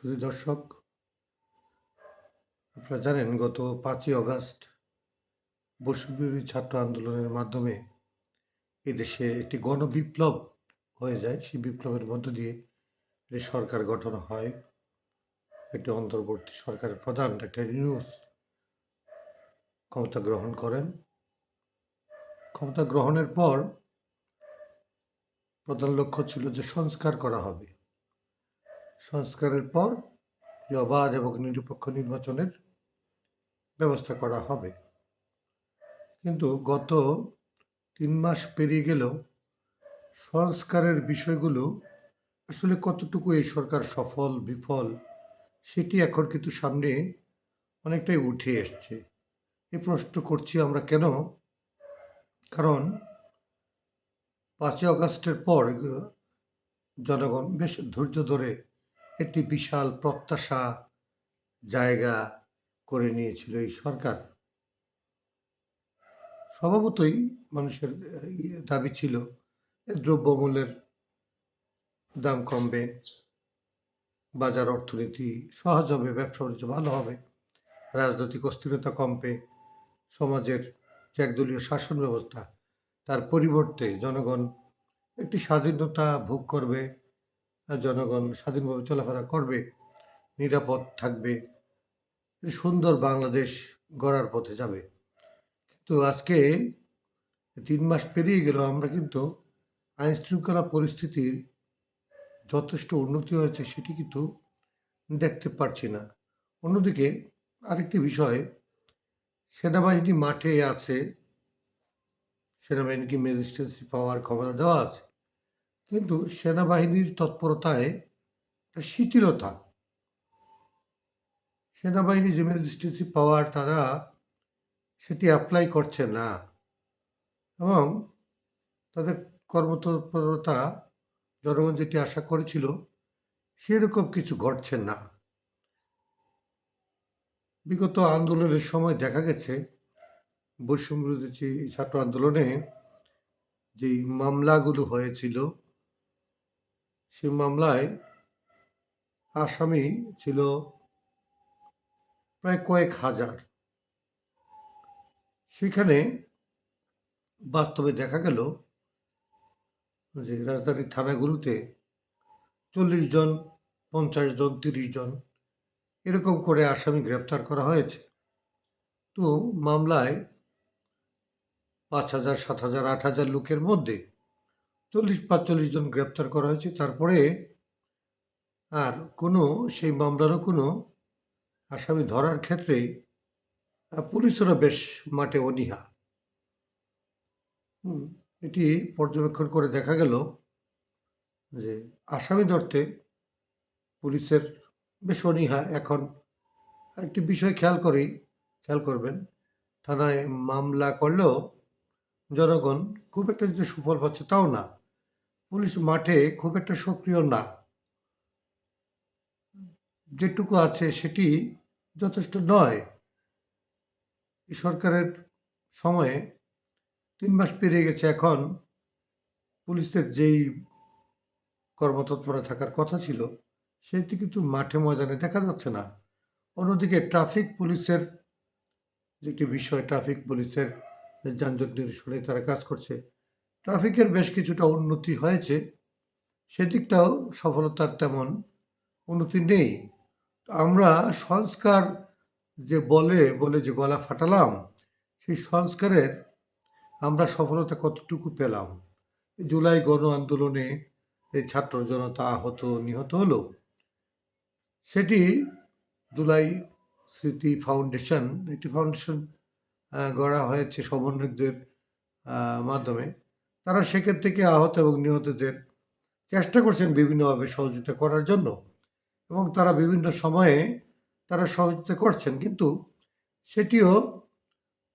শুধু দর্শক, আপনারা জানেন গত পাঁচই অগাস্ট বৈষম্যবিরোধী ছাত্র আন্দোলনের মাধ্যমে এদেশে একটি গণবিপ্লব হয়ে যায়। সেই বিপ্লবের মধ্য দিয়ে একটি সরকার গঠন হয়, একটি অন্তর্বর্তী সরকারের প্রধান ডাক্তার ইউনুস ক্ষমতা গ্রহণ করেন। ক্ষমতা গ্রহণের পর প্রধান লক্ষ্য ছিল যে সংস্কার করা হবে। সংস্কারের পর অবাধ এবং নিরপেক্ষ নির্বাচনের ব্যবস্থা করা হবে। কিন্তু গত তিন মাস পেরিয়ে গেলেও সংস্কারের বিষয়গুলো আসলে কতটুকু এই সরকার সফল, বিফল, সেটি এখন কিন্তু সামনে অনেকটাই উঠে এসছে। এ প্রশ্ন করছি আমরা কেন? কারণ পাঁচই অগাস্টের পর জনগণ বেশ ধৈর্য ধরে একটি বিশাল প্রত্যাশা জায়গা করে নিয়েছিল এই সরকার। স্বভাবতই মানুষের দাবি ছিল দ্রব্যমূল্যের দাম কমবে, বাজার অর্থনীতি সহজ হবে, ব্যবসা বাণিজ্য ভালো হবে, রাজনৈতিক অস্থিরতা কমবে, সমাজের যে একদলীয় শাসন ব্যবস্থা, তার পরিবর্তে জনগণ একটি স্বাধীনতা ভোগ করবে জনগণ স্বাধীনভাবে চলাফেরা করবে, নিরাপদ থাকবে সুন্দর বাংলাদেশ গড়ার পথে যাবে। কিন্তু আজকে তিন মাস পেরিয়ে গেল আমরা কিন্তু আইন শৃঙ্খলা পরিস্থিতির যথেষ্ট উন্নতি হয়েছে সেটি কিন্তু দেখতে পারছি না। অন্যদিকে আরেকটি বিষয়, সেনাবাহিনী মাঠে আছে, সেনাবাহিনীকে ম্যাজিস্ট্রেসি পাওয়ার ক্ষমতা দেওয়া আছে। কিন্তু সেনাবাহিনীর তৎপরতায় একটা শিথিলতা। সেনাবাহিনী যে ম্যাজিস্ট্রেসি পাওয়ার তারা সেটি অ্যাপ্লাই করছে না এবং তাদের কর্মতৎপরতা, জনগণ যেটি আশা করেছিল, সেরকম কিছু ঘটছে না। বিগত আন্দোলনের সময় দেখা গেছে, বৈষম্যবিরোধী যে ছাত্র আন্দোলনে যেই মামলাগুলো হয়েছিল সেই মামলায় আসামি ছিল প্রায় কয়েক হাজার। সেখানে বাস্তবে দেখা গেল যে রাজধানীর থানাগুলোতে চল্লিশ জন, পঞ্চাশ জন, তিরিশ জন এরকম করে আসামি গ্রেপ্তার করা হয়েছে। তো মামলায় পাঁচ হাজার, সাত হাজার, আট হাজার লোকের মধ্যে চল্লিশ, পাঁচচল্লিশ জন গ্রেপ্তার করা হয়েছে। তারপরে আর কোনো, সেই মামলারও কোনো আসামি ধরার ক্ষেত্রে পুলিশেরও বেশ মাঠে অনীহা। এটি পর্যবেক্ষণ করে দেখা গেল যে আসামি ধরতে পুলিশের বেশ অনীহা। এখন একটি বিষয় খেয়াল করি, খেয়াল করবেন, থানায় মামলা করলেও জনগণ খুব একটা যে সুফল পাচ্ছে তাও না। পুলিশ মাঠে খুব একটা সক্রিয় না। যেটুকু আছে সেটি যথেষ্ট নয়। সরকারের সময়ে তিন মাস পেরিয়ে গেছে এখন। পুলিশদের যেই কর্মতৎপরে থাকার কথা ছিল, সেটি কিন্তু মাঠে ময়দানে দেখা যাচ্ছে না। অন্যদিকে ট্রাফিক পুলিশের যেটি বিষয়, ট্রাফিক পুলিশের যানজট নিরসনে তারা কাজ করছে। ট্রাফিকের বেশ কিছুটা উন্নতি হয়েছে, সেদিকটাও সফলতার তেমন উন্নতি নেই। আমরা সংস্কার যে বলে বলে যে গলা ফাটালাম, সেই সংস্কারের আমরা সফলতা কতটুকু পেলাম? জুলাই গণ আন্দোলনে এই ছাত্র জনতা আহত, নিহত হলো। সেটি জুলাই স্মৃতি ফাউন্ডেশন, একটি ফাউন্ডেশন গড়া হয়েছে সমন্বয়কদের মাধ্যমে। তারা সেক্ষেত্রে থেকে আহত এবং নিহতদের চেষ্টা করছেন বিভিন্নভাবে সহযোগিতা করার জন্য এবং তারা বিভিন্ন সময়ে তারা সহযোগিতা করছেন, কিন্তু সেটিও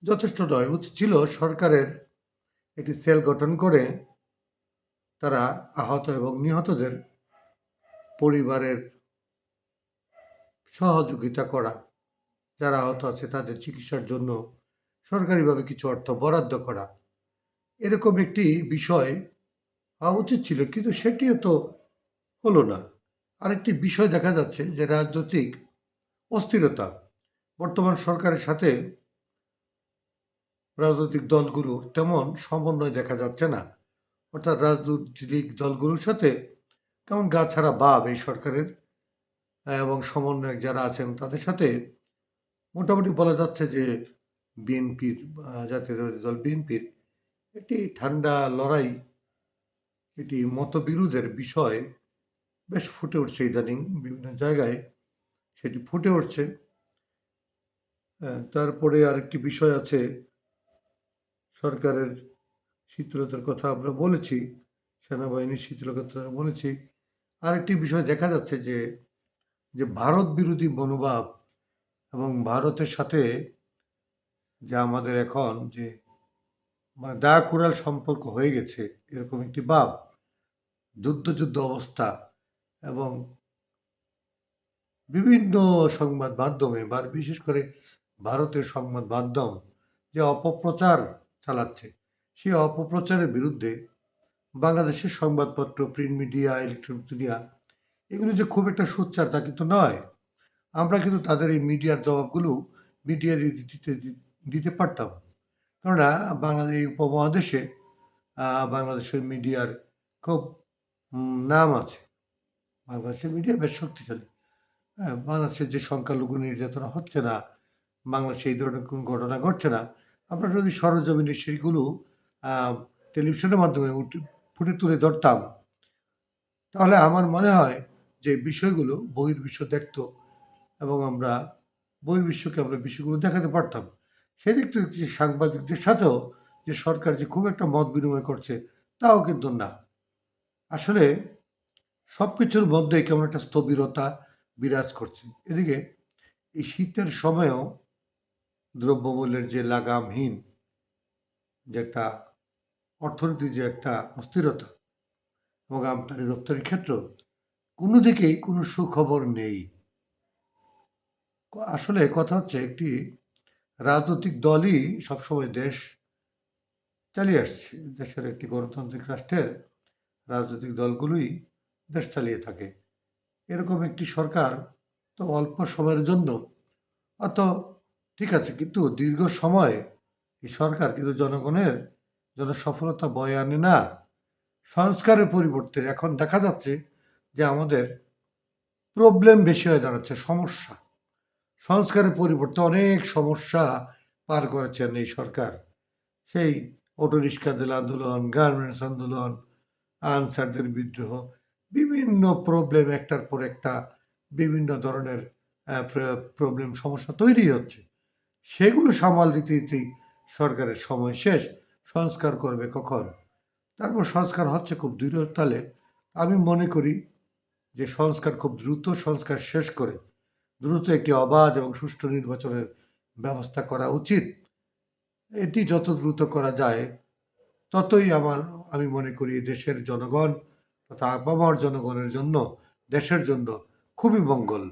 যথেষ্ট নয়। উচিত ছিল সরকারের একটি সেল গঠন করে তারা আহত এবং নিহতদের পরিবারের সহযোগিতা করা। যারা আহত আছে তাদের চিকিৎসার জন্য সরকারিভাবে কিছু অর্থ বরাদ্দ করা। এরকম একটি বিষয় হওয়া উচিত ছিল, কিন্তু সেটিও তো হলো না। আরেকটি বিষয় দেখা যাচ্ছে যে রাজনৈতিক অস্থিরতা। বর্তমান সরকারের সাথে রাজনৈতিক দলগুলোর তেমন সমন্বয় দেখা যাচ্ছে না। অর্থাৎ রাজনৈতিক দলগুলোর সাথে কেমন গা ছাড়া ভাব এই সরকারের, এবং সমন্বয়ক যারা আছেন তাদের সাথে মোটামুটি বলা যাচ্ছে যে বিএনপির, জাতীয় দল বিএনপির একটি ঠান্ডা লড়াই, এটি মতবিরোধের বিষয়। বেশ ফুটে উঠছে ইদানিং বিভিন্ন জায়গায় সেটি ফুটে উঠছে। তারপরে আরেকটি বিষয় আছে, সরকারের শীতলতার কথা আমরা বলেছি, সেনাবাহিনীর শীতলতার বলেছি। আরেকটি বিষয় দেখা যাচ্ছে যে যে ভারত বিরোধী মনোভাব এবং ভারতের সাথে যে আমাদের এখন যে মানে কুড়াল সম্পর্ক হয়ে গেছে, এরকম একটি ভাব যুদ্ধ যুদ্ধ অবস্থা এবং বিভিন্ন সংবাদ মাধ্যমে, বা বিশেষ করে ভারতের সংবাদ মাধ্যম যে অপপ্রচার চালাচ্ছে সেই অপপ্রচারের বিরুদ্ধে বাংলাদেশের সংবাদপত্র প্রিন্ট মিডিয়া ইলেকট্রনিক মিডিয়া এগুলো যে খুব একটা সোচ্চার তা কিন্তু নয়। আমরা কিন্তু তাদের এই মিডিয়ার জবাবগুলো মিডিয়া দিতে দিতে পারতাম। কেননা বাংলাদেশ এই উপমহাদেশে বাংলাদেশের মিডিয়ার খুব নাম আছে। বাংলাদেশের মিডিয়া বেশ শক্তিশালী। বাংলাদেশের যে সংখ্যালঘু নির্যাতন হচ্ছে না, বাংলাদেশে এই ধরনের কোনো ঘটনা ঘটছে না, আমরা যদি সরজমিনে সেইগুলো টেলিভিশনের মাধ্যমে ফুটে তুলে ধরতাম, তাহলে আমার মনে হয় যে বিষয়গুলো বহির্বিশ্ব দেখত এবং আমরা বহির্বিশ্বকে আমরা বিষয়গুলো দেখাতে পারতাম। সেদিক থেকে সাংবাদিকদের সাথেও যে সরকার যে খুব একটা মত বিনিময় করছে, তাও কিন্তু না। আসলে সব কিছুর মধ্যে কেমন একটা স্থবিরতা বিরাজ করছে। এদিকে এই শীতের সময়েও দ্রব্যমূল্যের যে লাগামহীন যে একটা অর্থনীতির যে একটা অস্থিরতা এবং আমদানি রপ্তানির ক্ষেত্র, কোনো দিকেই কোনো সুখবর নেই। আসলে কথা হচ্ছে একটি রাজনৈতিক দলই সবসময় দেশ চালিয়ে আসছে। দেশের একটি গণতান্ত্রিক রাষ্ট্রের রাজনৈতিক দলগুলোই দেশ চালিয়ে থাকে। এরকম একটি সরকার তো অল্প সময়ের জন্য অত ঠিক আছে, কিন্তু দীর্ঘ সময় এই সরকার কিন্তু জনগণের জন্য সফলতা বয়ে আনে না। সংস্কারের পরিবর্তে এখন দেখা যাচ্ছে যে আমাদের প্রবলেম বেশি হয়ে দাঁড়াচ্ছে, সমস্যা। সংস্কারের পরিবর্তে অনেক সমস্যা পার করেছেন এই সরকার। সেই অটো রিক্সাদের আন্দোলন, গার্মেন্টস আন্দোলন, আনসারদের বিদ্রোহ, বিভিন্ন প্রবলেম একটার পর একটা বিভিন্ন ধরনের প্রবলেম, সমস্যা তৈরি হচ্ছে। সেগুলো সামাল দিতে দিতেই সরকারের সময় শেষ। সংস্কার করবে কখন? তারপর সংস্কার হচ্ছে খুব দৃঢ়তালে। আমি মনে করি যে সংস্কার খুব দ্রুত সংস্কার শেষ করে দ্রুত একটি অবাধ এবং সুষ্ঠু নির্বাচনের ব্যবস্থা করা উচিত। এটি যত দ্রুত করা যায়, ততই আমার, আমি মনে করি দেশের জনগণ তথা আপামার জনগণের জন্য, দেশের জন্য খুবই মঙ্গল।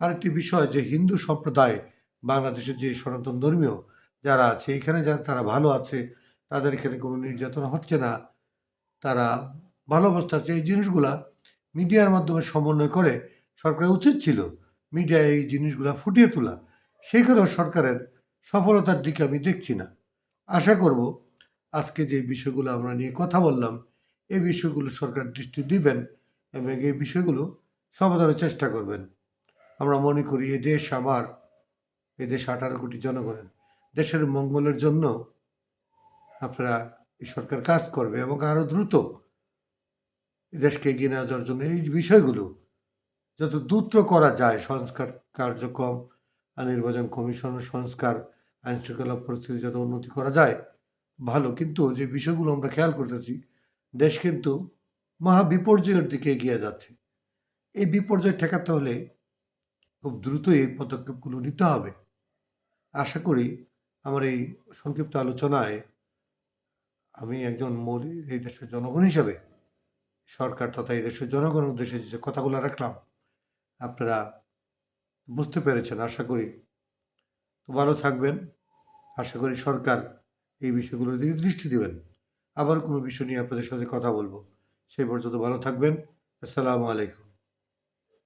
আরেকটি বিষয় যে হিন্দু সম্প্রদায় বাংলাদেশের যে সনাতন ধর্মীয় যারা আছে, এখানে যারা, তারা ভালো আছে, তাদের এখানে কোনো নির্যাতন হচ্ছে না। তারা ভালো অবস্থা আছে। এই জিনিসগুলা মিডিয়ার মাধ্যমে সমন্বয় করে সরকারের উচিত ছিল। মিডিয়ায় এই জিনিসগুলা ফুটিয়ে তোলা, সেখানেও সরকারের সফলতার দিকে আমি দেখছি না। আশা করব আজকে যে বিষয়গুলো আমরা নিয়ে কথা বললাম, এই বিষয়গুলো সরকার দৃষ্টি দিবেন এবং এই বিষয়গুলো সমাধানের চেষ্টা করবেন। আমরা মনে করি এ দেশ আমার এ দেশ আঠারো কোটি জনগণের, দেশের মঙ্গলের জন্য আপনারা এই সরকার কাজ করবে এবং আরও দ্রুত দেশকে এগিয়ে নেওয়া যাওয়ার জন্য এই বিষয়গুলো যত দ্রুত করা যায় সংস্কার কার্যক্রম নির্বাচন কমিশনের সংস্কার, আইন শৃঙ্খলা পরিস্থিতি যত উন্নতি করা যায়, ভালো। কিন্তু যে বিষয়গুলো আমরা খেয়াল করতেছি, দেশ কিন্তু মহা বিপর্যয়ের দিকে এগিয়ে যাচ্ছে। এই বিপর্যয় ঠেকাতে হলে খুব দ্রুত এই পদক্ষেপগুলো নিতে হবে। আশা করি আমার এই সংক্ষিপ্ত আলোচনায় আমি একজন মৌলি এই দেশের জনগণ হিসাবে, সরকার তথা এই দেশের জনগণের উদ্দেশ্যে যে কথাগুলো রাখলাম আপনারা বুঝতে পেরেছেন, আশা করি। তো ভালো থাকবেন। আশা করি সরকার এই বিষয়গুলোর দিকে দৃষ্টি দেবেন। আবার কোনো বিষয় নিয়ে আপনাদের সাথে কথা বলব। সেই পর্যন্ত ভালো থাকবেন। আসসালামু আলাইকুম।